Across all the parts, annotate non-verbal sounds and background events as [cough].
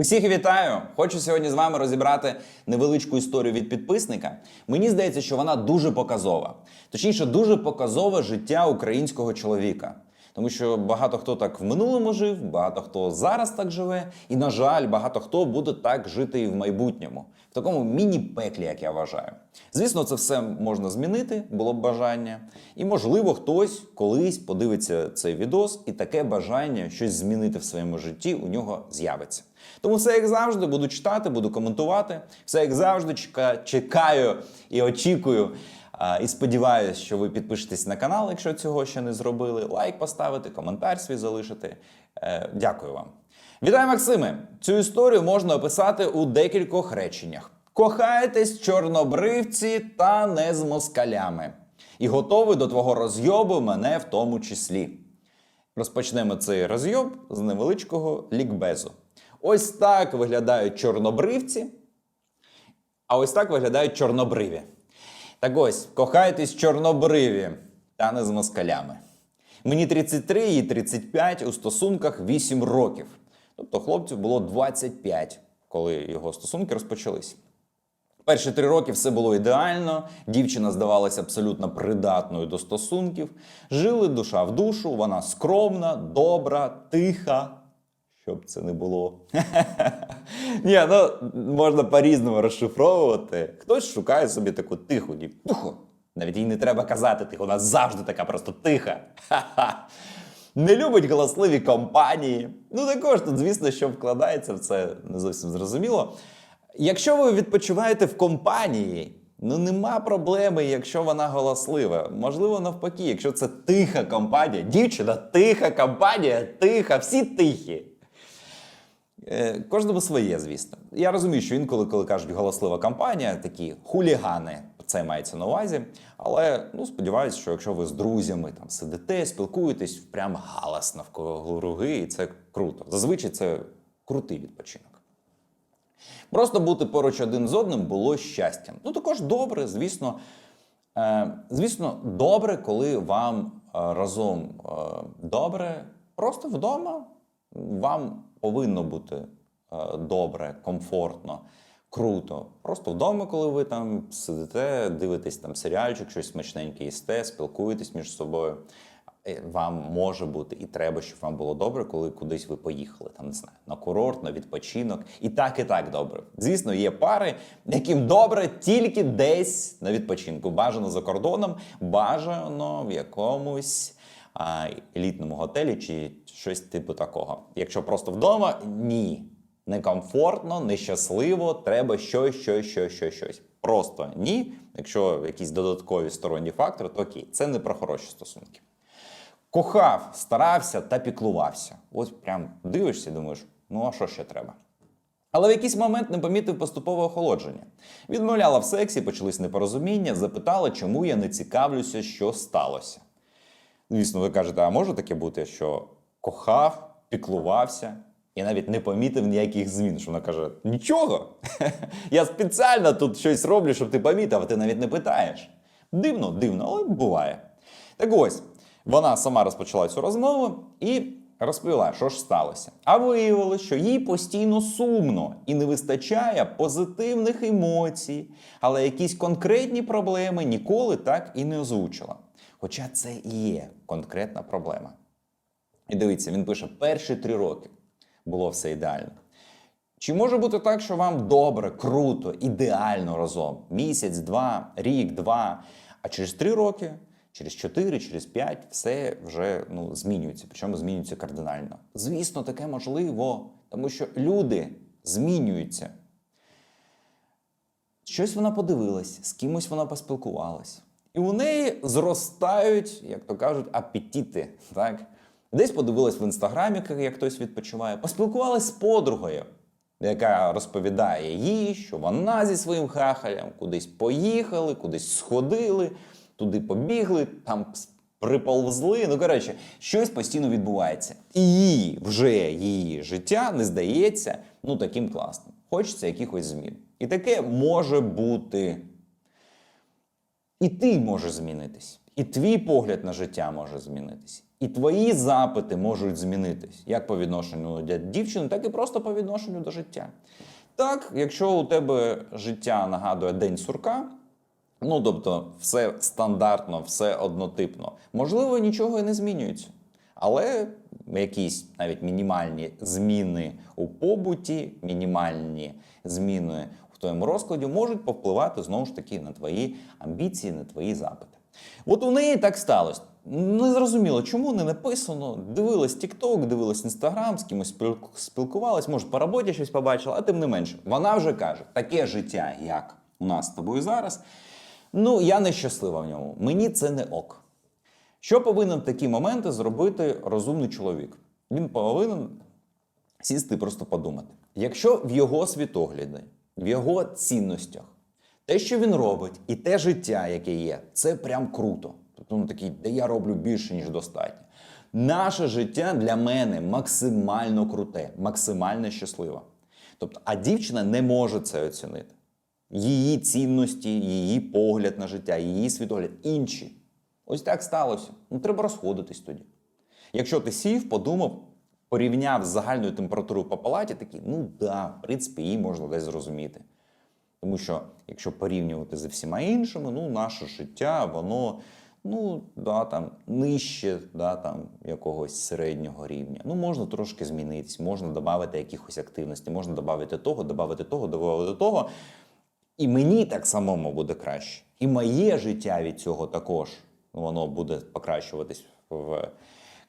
Усіх вітаю! Хочу сьогодні з вами розібрати невеличку історію від підписника. Мені здається, що вона дуже показова. Точніше, дуже показове життя українського чоловіка. Тому що багато хто так в минулому жив, багато хто зараз так живе, і, на жаль, багато хто буде так жити і в майбутньому, в такому міні-пеклі, як я вважаю. Звісно, це все можна змінити, було б бажання. І, можливо, хтось колись подивиться цей відос, і таке бажання щось змінити в своєму житті у нього з'явиться. Тому все як завжди, буду читати, буду коментувати. Все як завжди, чека- чекаю і очікую. І сподіваюся, що ви підпишетесь на канал, якщо цього ще не зробили. Лайк поставити, коментар свій залишити. Е, Дякую вам. Вітаю, Максиме! Цю історію можна описати у декількох реченнях: кохаєтесь чорнобривці та не з москалями. І готовий до твого розйобу мене в тому числі. Розпочнемо цей розйоб з невеличкого лікбезу. Ось так виглядають чорнобривці, а ось так виглядають чорнобриві. Так ось, кохайтесь чорнобриві, та не з москалями. Мені 33, їй 35, у стосунках 8 років. Тобто хлопцю було 25, коли його стосунки розпочались. Перші три роки все було ідеально, дівчина здавалася абсолютно придатною до стосунків. Жили душа в душу, вона скромна, добра, тиха. Щоб це не було. [laughs] Ні, ну можна по-різному розшифровувати. Хтось шукає собі таку тиху дівчину. Навіть їй не треба казати тихо, вона завжди така просто тиха. Не любить галасливі компанії. Ну також тут, звісно, що вкладається в це не зовсім зрозуміло. Якщо ви відпочиваєте в компанії, ну нема проблеми, якщо вона голослива. Можливо, навпаки, якщо це тиха компанія, дівчина, тиха компанія, тиха, всі тихі. Е, Кожному своє, звісно. Я розумію, що інколи, коли кажуть голослива компанія, такі хулігани, це мається на увазі. Але ну, сподіваюся, що якщо ви з друзями там сидите, спілкуєтесь, прям галас навколо руги, і це круто. Зазвичай це крутий відпочинок. Просто бути поруч один з одним було щастям. Ну також добре, звісно. Е, звісно, добре, коли вам е, разом е, добре, просто вдома вам повинно бути е, добре, комфортно, круто. Просто вдома, коли ви там сидите, дивитесь там серіальчик, щось смачненьке їсте, спілкуєтесь між собою. Е, Вам може бути і треба, щоб вам було добре, коли кудись ви поїхали, там не знаю, на курорт, на відпочинок. І так, і так добре. Звісно, є пари, яким добре тільки десь на відпочинку. Бажано за кордоном, бажано в якомусь елітному готелі чи щось типу такого. Якщо просто вдома, ні. Некомфортно, нещасливо, треба щось, щось, щось, щось, щось. Просто ні. Якщо якісь додаткові сторонні фактори, то окей, це не про хороші стосунки. Кохав, старався та піклувався. Ось прям дивишся і думаєш, ну а що ще треба? Але в якийсь момент не помітив поступове охолодження. Відмовляла в сексі, почались непорозуміння, запитала, чому я не цікавлюся, що сталося. Звісно, ви кажете, а може таке бути, що кохав, піклувався і навіть не помітив ніяких змін. Що вона каже: нічого. [laughs] Я спеціально тут щось роблю, щоб ти помітив, а ти навіть не питаєш. Дивно, дивно, але буває. Так ось, вона сама розпочала цю розмову і розповіла, що ж сталося. А виявилося, що їй постійно сумно і не вистачає позитивних емоцій, але якісь конкретні проблеми ніколи так і не озвучила. Хоча це і є конкретна проблема. І дивіться, він пише: перші три роки було все ідеально. Чи може бути так, що вам добре, круто, ідеально разом? Місяць, два, рік, два, а через три роки, через чотири, через п'ять все вже ну, змінюється, причому змінюється кардинально. Звісно, таке можливо, тому що люди змінюються. Щось вона подивилась, з кимось вона поспілкувалась. І у неї зростають, як то кажуть, апетити. Так? Десь подивилась в інстаграмі, як хтось відпочиває, поспілкувалась з подругою, яка розповідає їй, що вона зі своїм хахалем кудись поїхали, кудись сходили, туди побігли, там приползли. Ну, коротше, щось постійно відбувається. І їй вже її життя не здається ну, таким класним. Хочеться якихось змін. І таке може бути. І ти можеш змінитись. І твій погляд на життя може змінитись. І твої запити можуть змінитись як по відношенню до дівчини, так і просто по відношенню до життя. Так, якщо у тебе життя нагадує день сурка, ну тобто все стандартно, все однотипно, можливо, нічого і не змінюється. Але якісь навіть мінімальні зміни у побуті, мінімальні зміни твоєму розкладі можуть повпливати знову ж таки на твої амбіції, на твої запити. От у неї так сталося. Не зрозуміло, чому не написано. Дивилась TikTok, дивилась Instagram, з кимось спіл- спілкувалась, може, по роботі щось побачила, а тим не менше. Вона вже каже: таке життя, як у нас з тобою зараз. Ну, я нещаслива в ньому. Мені це не ок. Що повинен в такі моменти зробити розумний чоловік? Він повинен сісти і просто подумати. Якщо в його світогляді, в його цінностях, те, що він робить, і те життя, яке є, це прям круто. Тобто ну, такий, де я роблю більше, ніж достатньо. Наше життя для мене максимально круте, максимально щасливе. Тобто, а дівчина не може це оцінити. Її цінності, її погляд на життя, її світогляд інші. Ось так сталося. Ну, треба розходитись тоді. Якщо ти сів, подумав, порівняв з загальною температурою по палаті, такий, ну да, в принципі, її можна десь зрозуміти. Тому що, якщо порівнювати зі всіма іншими, ну, наше життя, воно ну, да, там, нижче да, там, якогось середнього рівня. Ну, можна трошки змінитись, можна додати якихось активності, можна додати того, додати того, додати того. І мені так самому буде краще. І моє життя від цього також воно буде покращуватись в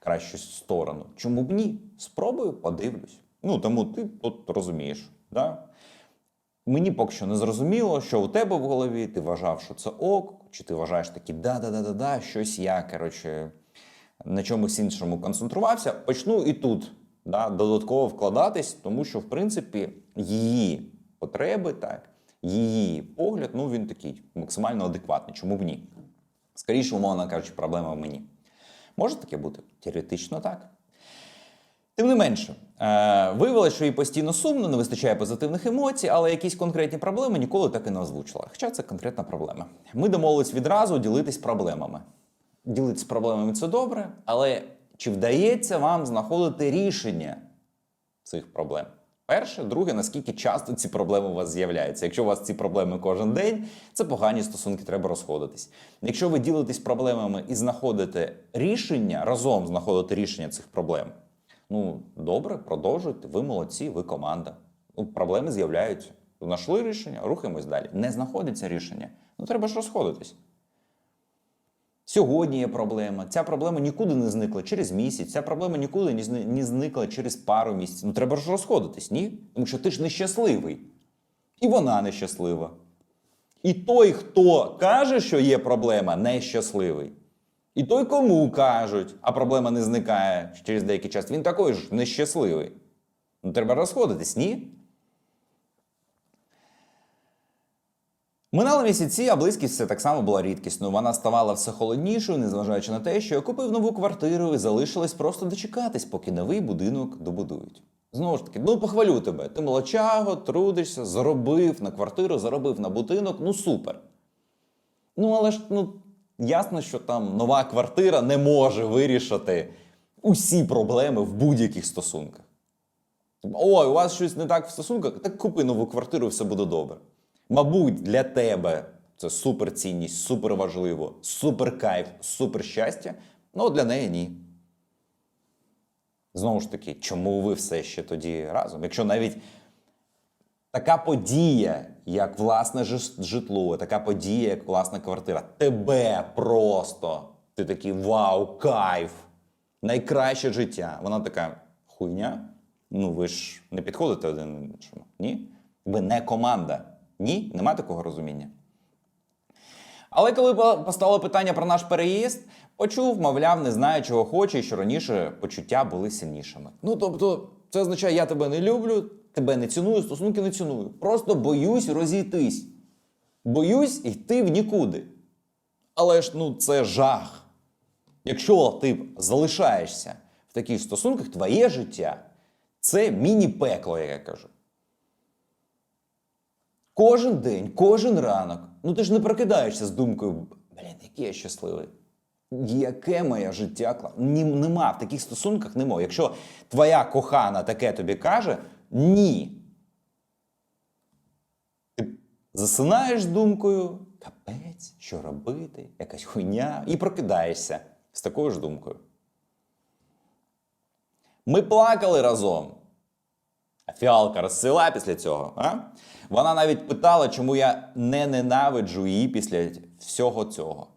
кращу сторону. Чому б ні? Спробую, подивлюсь. Ну тому ти тут розумієш. Да? Мені поки що не зрозуміло, що у тебе в голові, ти вважав, що це ок, чи ти вважаєш такі да-да-да-да-да, щось я, коротше, на чомусь іншому концентрувався. Почну і тут да, додатково вкладатись, тому що, в принципі, її потреби, так, її погляд, ну він такий максимально адекватний. Чому б ні? Скоріше, умовно кажучи, проблема в мені. Може таке бути? Теоретично так. Тим не менше, е, виявилося, що їй постійно сумно, не вистачає позитивних емоцій, але якісь конкретні проблеми ніколи так і не озвучила. Хоча це конкретна проблема. Ми домовились відразу ділитись проблемами. Ділитись проблемами це добре, але чи вдається вам знаходити рішення цих проблем? Перше, друге, наскільки часто ці проблеми у вас з'являються. Якщо у вас ці проблеми кожен день, це погані стосунки, треба розходитись. Якщо ви ділитесь проблемами і знаходите рішення, разом знаходите рішення цих проблем, ну добре, продовжуйте, ви молодці, ви команда. Ну, проблеми з'являються. Знайшли рішення, рухаємось далі. Не знаходиться рішення. Ну треба ж розходитись. Сьогодні є проблема. Ця проблема нікуди не зникла через місяць. Ця проблема нікуди не зникла через пару місяців. Ну треба ж розходитись, ні? Тому що ти ж нещасливий. І вона нещаслива. І той, хто каже, що є проблема, нещасливий. І той, кому кажуть, а проблема не зникає через деякий час, він такий ж нещасливий. Ну, треба розходитись, ні? Минали місяці, а близькість все так само була рідкісною. Вона ставала все холоднішою, незважаючи на те, що я купив нову квартиру і залишилось просто дочекатись, поки новий будинок добудують. Знову ж таки, ну похвалю тебе. Ти молодчаго, трудишся, заробив на квартиру, заробив на будинок. Ну супер. Ну, але ж ну, ясно, що там нова квартира не може вирішити усі проблеми в будь-яких стосунках. Ой, у вас щось не так в стосунках, так купи нову квартиру, все буде добре. Мабуть, для тебе це супер цінність, супер важливо, супер кайф, супер щастя. Ну, для неї ні. Знову ж таки, чому ви все ще тоді разом? Якщо навіть така подія, як власне житло, така подія, як власна квартира, тебе просто, ти такий вау, кайф, найкраще життя. Вона така хуйня. Ну, ви ж не підходите один іншому. Ні? Ви не команда. Ні? Нема такого розуміння. Але коли постало питання про наш переїзд, почув, мовляв, не знаю, чого хоче, і що раніше почуття були сильнішими. Ну тобто, це означає, я тебе не люблю, тебе не ціную, стосунки не ціную. Просто боюсь розійтись. Боюсь йти в нікуди. Але ж ну це жах. Якщо ти залишаєшся в таких стосунках, твоє життя це міні-пекло, як я кажу. Кожен день, кожен ранок. Ну ти ж не прокидаєшся з думкою, блін, який я щасливий. Яке моє життя. Нема в таких стосунках нема. Якщо твоя кохана таке тобі каже, ні. Ти засинаєш думкою, капець, що робити, якась хуйня, і прокидаєшся з такою ж думкою. Ми плакали разом. Фіалка розсила після цього. А? Вона навіть питала, чому я не ненавиджу її після всього цього.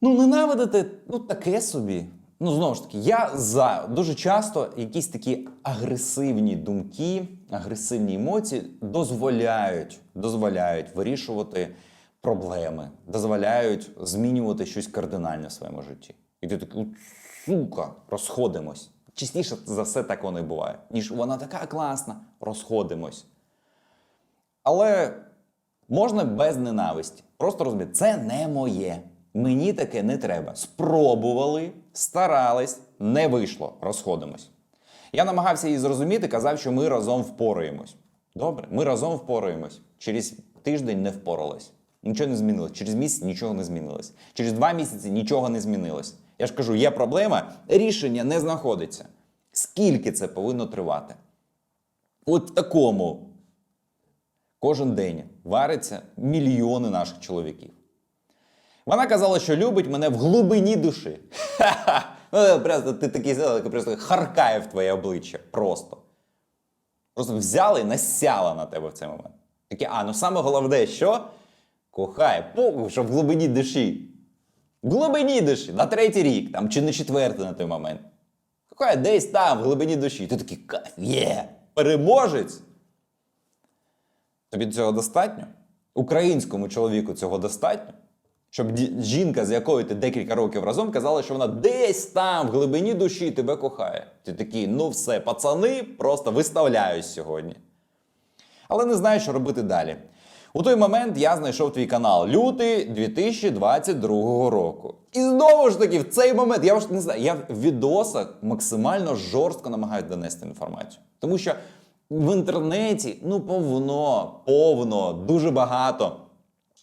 Ну, ненавидити, ну таке собі. Ну, знову ж таки, я за дуже часто якісь такі агресивні думки, агресивні емоції дозволяють, дозволяють вирішувати проблеми, дозволяють змінювати щось кардинальне в своєму житті. І ти такий, сука, розходимось. Частіше за все так воно і буває. Ніж вона така класна, розходимось. Але можна без ненависті. Просто розуміти, це не моє. Мені таке не треба. Спробували, старались, не вийшло, розходимось. Я намагався її зрозуміти, казав, що ми разом впораємось. Добре, ми разом впораємось. Через тиждень не впоралась. Нічого не змінилось. Через місяць нічого не змінилось. Через два місяці нічого не змінилось. Я ж кажу, є проблема, рішення не знаходиться. Скільки це повинно тривати? От в такому кожен день вариться мільйони наших чоловіків. Вона казала, що любить мене в глибині душі. Ну, просто ти такий зелень, просто харкає в твоє обличчя. Просто. Просто взяла і насяла на тебе в цей момент. Таке, а, ну саме головне, що? Кохає, похуй, що в глибині душі. В глибині душі, на третій рік, там, чи на четвертий на той момент. Кохає десь там, в глибині душі. Ти такий кайф, є, переможець. Тобі цього достатньо? Українському чоловіку цього достатньо? Щоб жінка, з якою ти декілька років разом, казала, що вона десь там, в глибині душі тебе кохає. Ти такий, ну все, пацани, просто виставляюсь сьогодні. Але не знаю, що робити далі. У той момент я знайшов твій канал лютий 2022 року. І знову ж таки, в цей момент я ж не знаю, я в відосах максимально жорстко намагаюся донести інформацію. Тому що в інтернеті ну повно, повно, дуже багато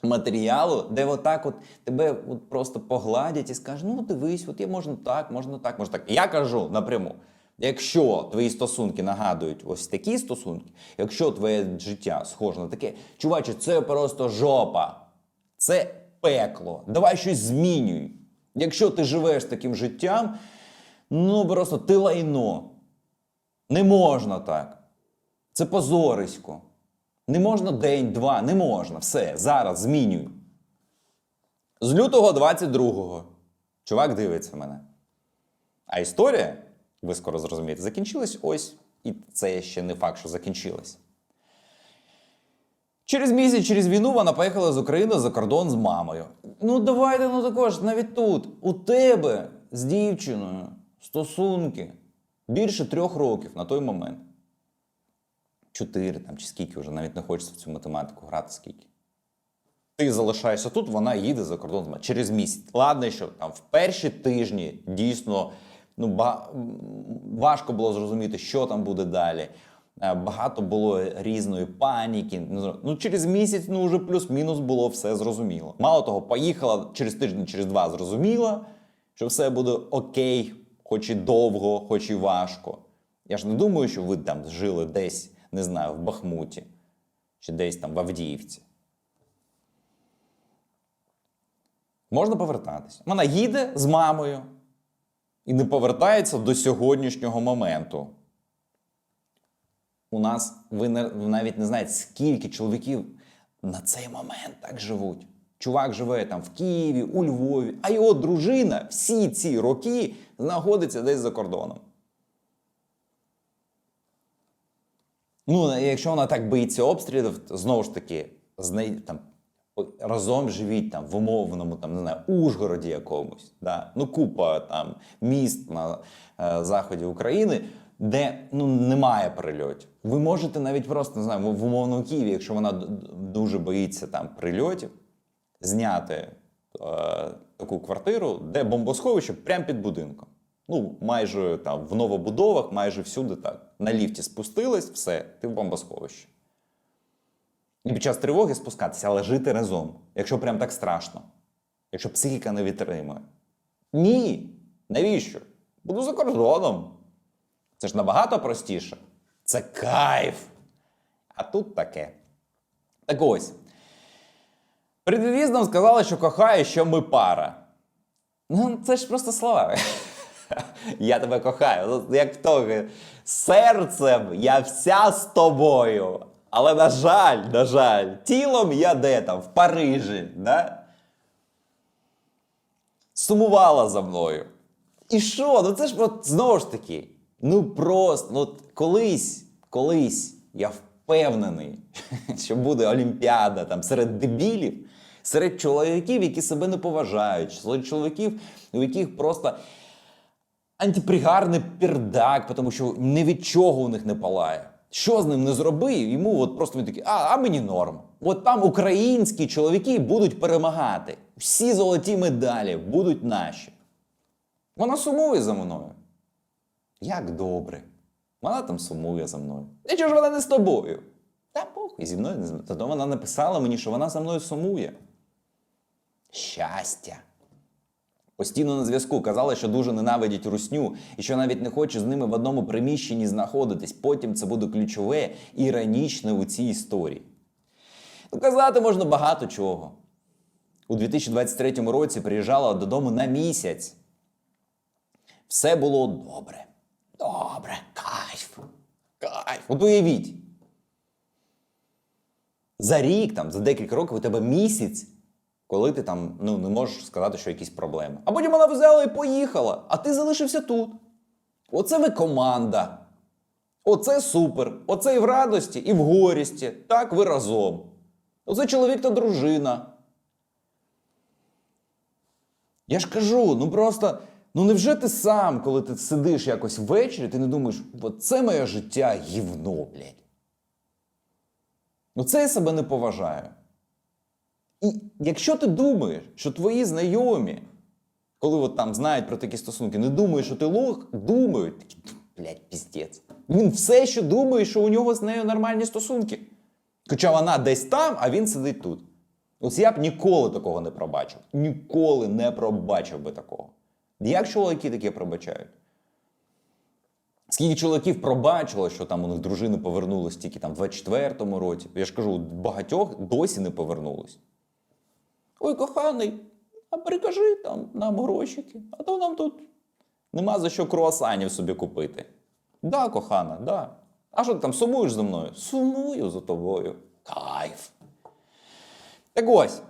матеріалу, де отак от тебе от просто погладять і скажуть, ну дивись, от є можна так, можна так, можна так. Я кажу напряму. Якщо твої стосунки нагадують ось такі стосунки, якщо твоє життя схоже на таке, чуваче, це просто жопа, це пекло. Давай щось змінюй. Якщо ти живеш таким життям, ну просто ти лайно. Не можна так. Це позорисько. Не можна день-два, не можна. Все, зараз змінюй. З лютого 22-го чувак дивиться мене. А історія, ви скоро зрозумієте, закінчилась ось, і це ще не факт, що закінчилась. Через місяць, через війну вона поїхала з України за кордон з мамою. Ну, давайте ну також навіть тут. У тебе з дівчиною стосунки більше трьох років на той момент. Чотири там чи скільки вже, навіть не хочеться в цю математику грати скільки. Ти залишаєшся тут, вона їде за кордон з мамою. через місяць. Ладно, що там в перші тижні дійсно ну, важко було зрозуміти, що там буде далі. Е, Багато було різної паніки. Ну, через місяць, ну вже плюс-мінус було все зрозуміло. Мало того, поїхала через тиждень, через два зрозуміла, що все буде окей, хоч і довго, хоч і важко. Я ж не думаю, що ви там жили десь, не знаю, в Бахмуті чи десь там в Авдіївці. Можна повертатись. Вона їде з мамою і не повертається до сьогоднішнього моменту. У нас ви навіть не знаєте, скільки чоловіків на цей момент так живуть. Чувак живе там в Києві, у Львові, а його дружина всі ці роки знаходиться десь за кордоном. Ну, якщо вона так боїться обстрілів, знову ж таки, там разом живіть там в умовному, там, не знаю, Ужгороді якомусь. Да? Ну, купа там міст на е, заході України, де ну, немає прильотів. Ви можете навіть просто не знаю, в умовному Києві, якщо вона дуже боїться там прильотів, зняти е, таку квартиру, де бомбосховище прямо під будинком. Ну, майже там в новобудовах, майже всюди так. На ліфті спустились, все, ти в бомбосховищі. І під час тривоги спускатися, але жити разом, якщо прям так страшно. якщо психіка не витримує. Ні. Навіщо? Буду за кордоном. Це ж набагато простіше. Це кайф. А тут таке. Так ось. Перед від'їздом сказала, що кохає, що ми пара. Ну, це ж просто слова. [laughs] Я тебе кохаю. Ну, Як того, серцем я вся з тобою. Але, на жаль, на жаль, тілом я де там, в Парижі. Да? Сумувала за мною. І що? Ну це ж от знову ж таки. Ну просто, ну колись, колись я впевнений, [laughs] що буде Олімпіада там серед дебілів, серед чоловіків, які себе не поважають, серед чоловіків, у яких просто антипригарний пердак, тому що ні від чого у них не палає. Що з ним не зроби, йому от просто він такий, а, а мені норм. От там українські чоловіки будуть перемагати. Всі золоті медалі будуть наші. Вона сумує за мною. Як добре. Вона там сумує за мною. І чого ж вона не з тобою? Та похуй, зі мною не з Та вона написала мені, що вона за мною сумує. Щастя. Постійно на зв'язку казала, що дуже ненавидять русню і що навіть не хоче з ними в одному приміщенні знаходитись. Потім це буде ключове іронічне у цій історії. Ну, казати можна багато чого. У 2023 році приїжджала додому на місяць. Все було добре. Добре, кайф. Кайф. От уявіть. За рік, там, за декілька років у тебе місяць, коли ти там ну, не можеш сказати, що якісь проблеми. А потім вона взяла і поїхала, а ти залишився тут. Оце ви команда. Оце супер. Оце і в радості, і в горісті. Так ви разом. Оце чоловік та дружина. Я ж кажу, ну просто, ну невже ти сам, коли ти сидиш якось ввечері, ти не думаєш, от це моє життя гівно, блядь. Ну це я себе не поважаю. І якщо ти думаєш, що твої знайомі, коли от там знають про такі стосунки, не думають, що ти лох, думають, такі, блядь, піздець. Він все ще думає, що у нього з нею нормальні стосунки. Хоча вона десь там, а він сидить тут. Ось я б ніколи такого не пробачив. Ніколи не пробачив би такого. Як чоловіки таке пробачають? Скільки чоловіків пробачило, що там у них дружини повернулись тільки там в 24-му році. Я ж кажу, багатьох досі не повернулись. Ой, коханий, а перекажи там нам грошики, а то нам тут нема за що круасанів собі купити. Да, кохана, да. А що ти там сумуєш за мною? Сумую за тобою. Кайф. Так ось.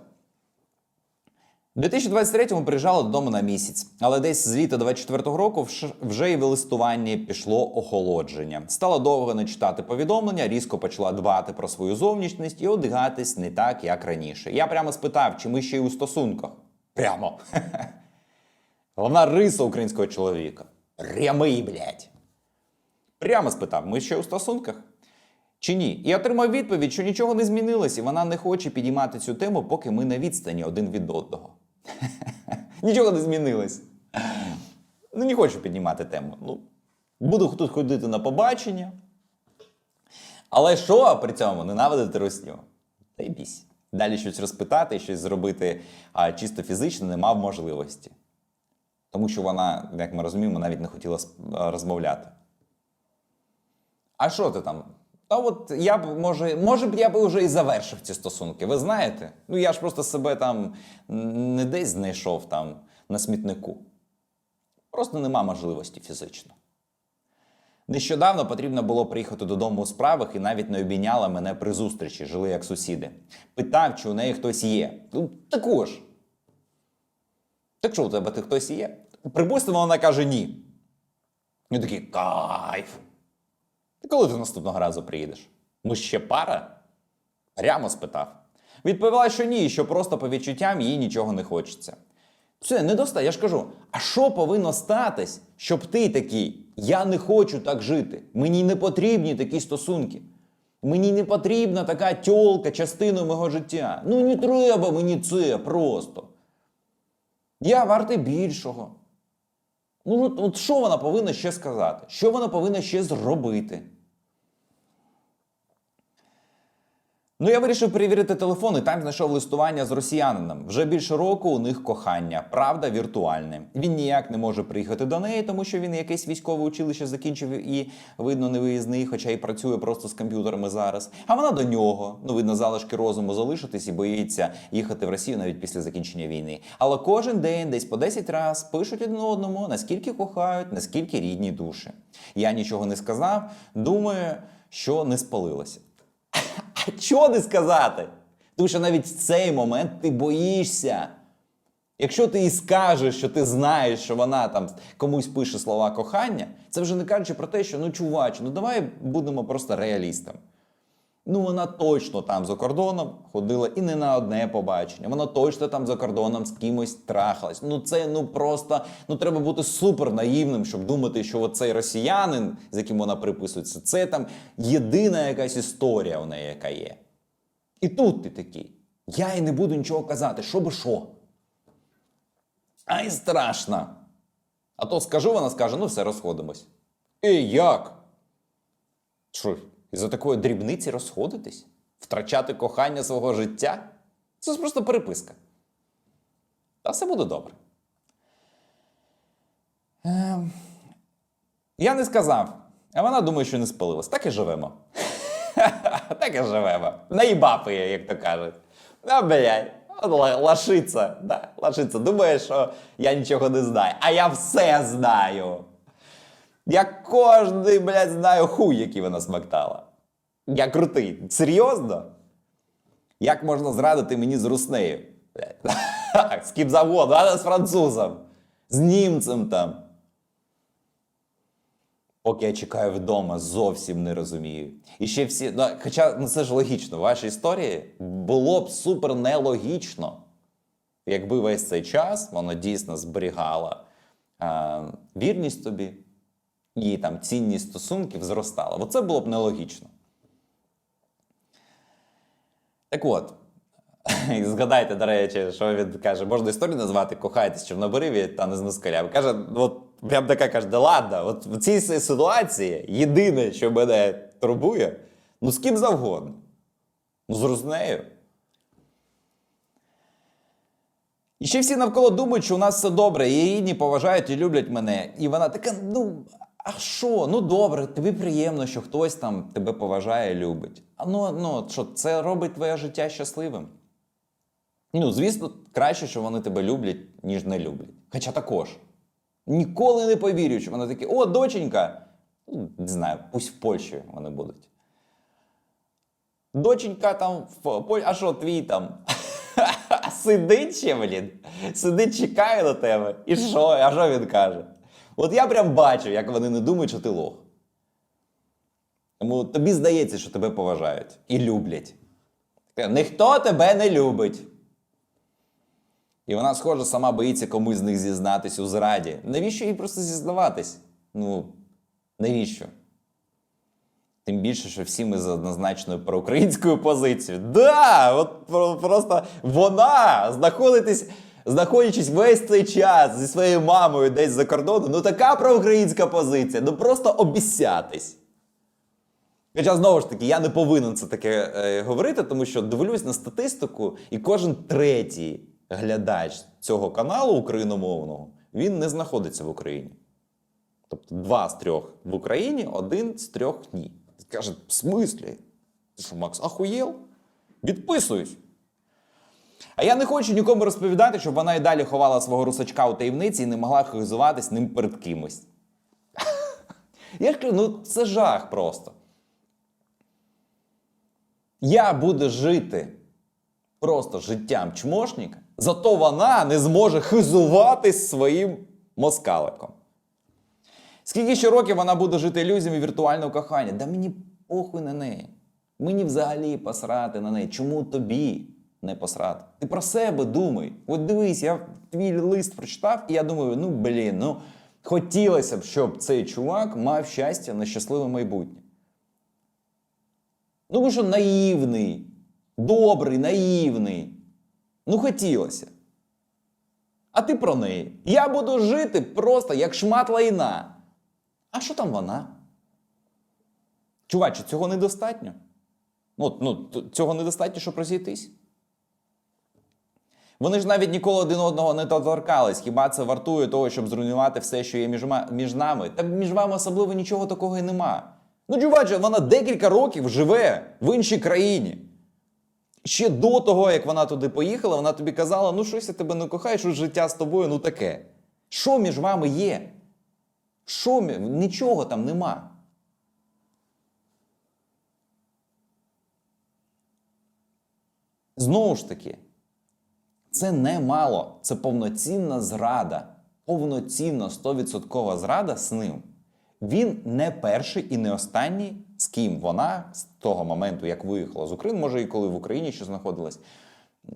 У 2023-му приїжджала додому на місяць, але десь з літа 24-го року вже і в листуванні пішло охолодження. Стала довго не читати повідомлення, різко почала дбати про свою зовнішність і одягатись не так, як раніше. Я прямо спитав, чи ми ще й у стосунках. Прямо. [laughs] Головна риса українського чоловіка. Прямий, блядь. Прямо спитав, ми ще у стосунках? Чи ні? І отримав відповідь, що нічого не змінилось, і вона не хоче підіймати цю тему, поки ми на відстані один від одного. [laughs] Нічого не змінилось. Ну, не хочу піднімати тему. Ну, буду тут ходити на побачення. Але що при цьому ненавидити русню? Та й бісь. Далі щось розпитати, щось зробити а, чисто фізично не мав можливості. Тому що вона, як ми розуміємо, навіть не хотіла розмовляти. А що ти там? Та от я б може, може б я б вже і завершив ці стосунки. Ви знаєте? Ну я ж просто себе там не десь знайшов там на смітнику. Просто нема можливості фізично. Нещодавно потрібно було приїхати додому у справах і навіть не обійняла мене при зустрічі, жили як сусіди. Питав, чи у неї хтось є. Ну, також. Так що у тебе ти хтось є? Припустимо, вона каже ні. Я такий кайф. Ти коли ти наступного разу приїдеш? Ми ще пара? Прямо спитав. Відповіла, що ні, що просто по відчуттям їй нічого не хочеться. Все, не доста. Я ж кажу, а що повинно статись, щоб ти такий, я не хочу так жити. Мені не потрібні такі стосунки. Мені не потрібна така тьолка частиною мого життя. Ну не треба мені це просто. Я вартий більшого. Ну, от, що вона повинна ще сказати? Що вона повинна ще зробити? Ну, я вирішив перевірити телефон і там знайшов листування з росіянином. Вже більше року у них кохання, правда, віртуальне. Він ніяк не може приїхати до неї, тому що він якесь військове училище закінчив і видно не виїзний, хоча й працює просто з комп'ютерами зараз. А вона до нього. Ну, видно, залишки розуму залишитись і боїться їхати в Росію навіть після закінчення війни. Але кожен день, десь по 10 разів, пишуть один одному, наскільки кохають, наскільки рідні душі. Я нічого не сказав, думаю, що не спалилося. А чого не сказати? Тому що навіть в цей момент ти боїшся. Якщо ти і скажеш, що ти знаєш, що вона там комусь пише слова кохання, це вже не кажучи про те, що ну чувач, ну давай будемо просто реалістами. Ну, вона точно там за кордоном ходила і не на одне побачення. Вона точно там за кордоном з кимось трахалась. Ну це ну просто ну треба бути супер наївним, щоб думати, що цей росіянин, з яким вона приписується, це там єдина якась історія у неї, яка є. І тут ти такий. Я і не буду нічого казати, що би що. Ай, страшно. А то скажу, вона скаже, ну все, розходимось. І як? Що, із-за такої дрібниці розходитись? Втрачати кохання свого життя? Це ж просто переписка. Та все буде добре. Ем, я не сказав, а вона думає, що не спалилась. Так і живемо. [laughs] так і живемо. Наїбапи, як то кажуть. А, блядь, от ла- Да, лашиця. Думає, що я нічого не знаю. А я все знаю. Я кожний, блядь, знаю хуй, який вона смактала. Я крутий. Серйозно? Як можна зрадити мені з руснею? [laughs] З ким завгодно, а з французом, з німцем там. Поки я чекаю вдома, зовсім не розумію. І ще всі. Ну, хоча ну, це ж логічно, в вашій історії було б супер нелогічно, якби весь цей час вона дійсно зберігала а, вірність тобі, і там цінність стосунків зростала. Бо це було б нелогічно. Так от. [laughs] І згадайте, до речі, що він каже, можна історію назвати кохайтесь чорнобриві та не з москалями. Каже, от прям така каже, да ладно, от в цій ситуації єдине, що мене турбує, ну з ким завгодно. Ну, з Руснею. І ще всі навколо думають, що у нас все добре, її рідні поважають і люблять мене. І вона така, ну, а що? Ну добре, тобі приємно, що хтось там тебе поважає і любить. А ну, ну що, це робить твоє життя щасливим. Ну, звісно, краще, що вони тебе люблять, ніж не люблять. Хоча також. Ніколи не повірю, що вони такі, о, доченька. Ну, не знаю, пусть в Польщі вони будуть. Доченька там в Польщі, а що твій там? [laughs] Сидить ще, блін. Сидить, чекає на тебе. І що? А що він каже? От я прям бачу, як вони не думають, що ти лох. Тому тобі здається, що тебе поважають і люблять. Ніхто тебе не любить. І вона, схоже, сама боїться комусь з них зізнатись у зраді. Навіщо їй просто зізнаватись? Ну, навіщо? Тим більше, що всі ми за однозначною проукраїнською позицією. Да! От просто вона, знаходитись, знаходячись весь цей час зі своєю мамою десь за кордоном, ну така проукраїнська позиція, ну просто обіцятись. Хоча знову ж таки, я не повинен це таке е, говорити, тому що дивлюсь на статистику, і кожен третій глядач цього каналу україномовного він не знаходиться в Україні. Тобто два з трьох в Україні, один з трьох ні. Каже, в смислі? Ти що, Макс, ахуєл? Відписуюсь. А я не хочу нікому розповідати, щоб вона і далі ховала свого русачка у таємниці і не могла хизуватись ним перед кимось. [laughs] Я кажу, ну це жах просто. Я буду жити просто життям чмошника, зато вона не зможе хизуватись своїм москаликом. Скільки ще років вона буде жити ілюзіями віртуального кохання? Да мені похуй на неї. Мені взагалі посрати на неї. Чому тобі не посрати? Ти про себе думай. От дивись, я твій лист прочитав, і я думаю, ну блін, ну хотілося б, щоб цей чувак мав щастя на щасливе майбутнє. Ну, тому що наївний, добрий, наївний. Ну, хотілося. А ти про неї. Я буду жити просто як шмат лайна. А що там вона? Чуваче, цього недостатньо? Ну, ну, цього недостатньо, щоб розійтись. Вони ж навіть ніколи один одного не доторкались. Хіба це вартує того, щоб зруйнувати все, що є між, між нами? Та між вами особливо нічого такого і нема. Ну, чуваче, вона декілька років живе в іншій країні. Ще до того, як вона туди поїхала, вона тобі казала: ну щось я тебе не кохаю, що життя з тобою, ну таке. Що між вами є? Що нічого там нема. Знову ж таки, це не мало, це повноцінна зрада, повноцінно 100% зрада з ним. Він не перший і не останній, з ким вона з того моменту, як виїхала з України, може і коли в Україні ще знаходилась,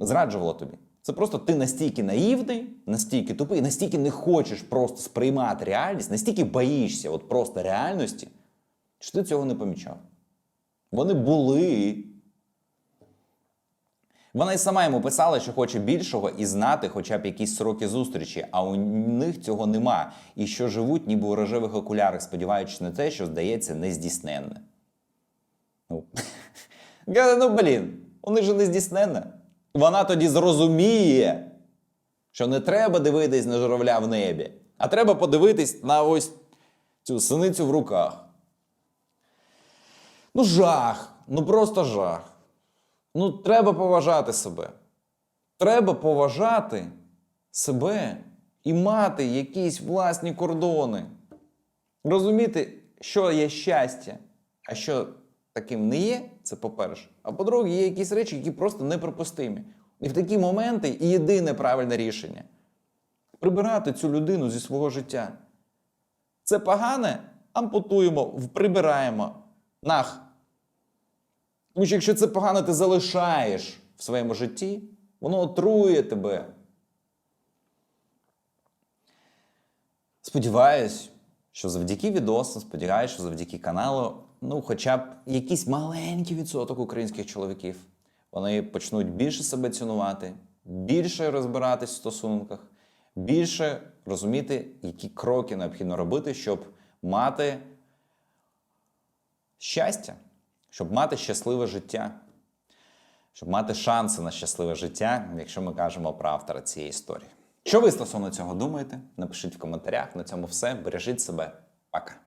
зраджувала тобі. Це просто ти настільки наївний, настільки тупий, настільки не хочеш просто сприймати реальність, настільки боїшся от просто реальності, що ти цього не помічав. Вони були. Вона й сама йому писала, що хоче більшого і знати хоча б якісь сроки зустрічі, а у них цього нема. І що живуть ніби у рожевих окулярах, сподіваючись на те, що здається нездійсненне. Ну, [laughs] ну блін, вони ж нездійсненне. Вона тоді зрозуміє, що не треба дивитись на журавля в небі, а треба подивитись на ось цю синицю в руках. Ну, жах, ну просто жах. Ну, треба поважати себе. Треба поважати себе і мати якісь власні кордони. Розуміти, що є щастя, а що таким не є, це по-перше. А по-друге, є якісь речі, які просто неприпустимі. І в такі моменти і єдине правильне рішення прибирати цю людину зі свого життя. Це погане, ампутуємо, прибираємо. Нах. Тому що якщо це погано ти залишаєш в своєму житті, воно отрує тебе. Сподіваюсь, що завдяки відосам, сподіваюся, що завдяки каналу, ну, хоча б якийсь маленький відсоток українських чоловіків, вони почнуть більше себе цінувати, більше розбиратись в стосунках, більше розуміти, які кроки необхідно робити, щоб мати щастя, щоб мати щасливе життя, щоб мати шанси на щасливе життя, якщо ми кажемо про автора цієї історії. Що ви стосовно цього думаєте? Напишіть в коментарях. На цьому все. Бережіть себе. Пока.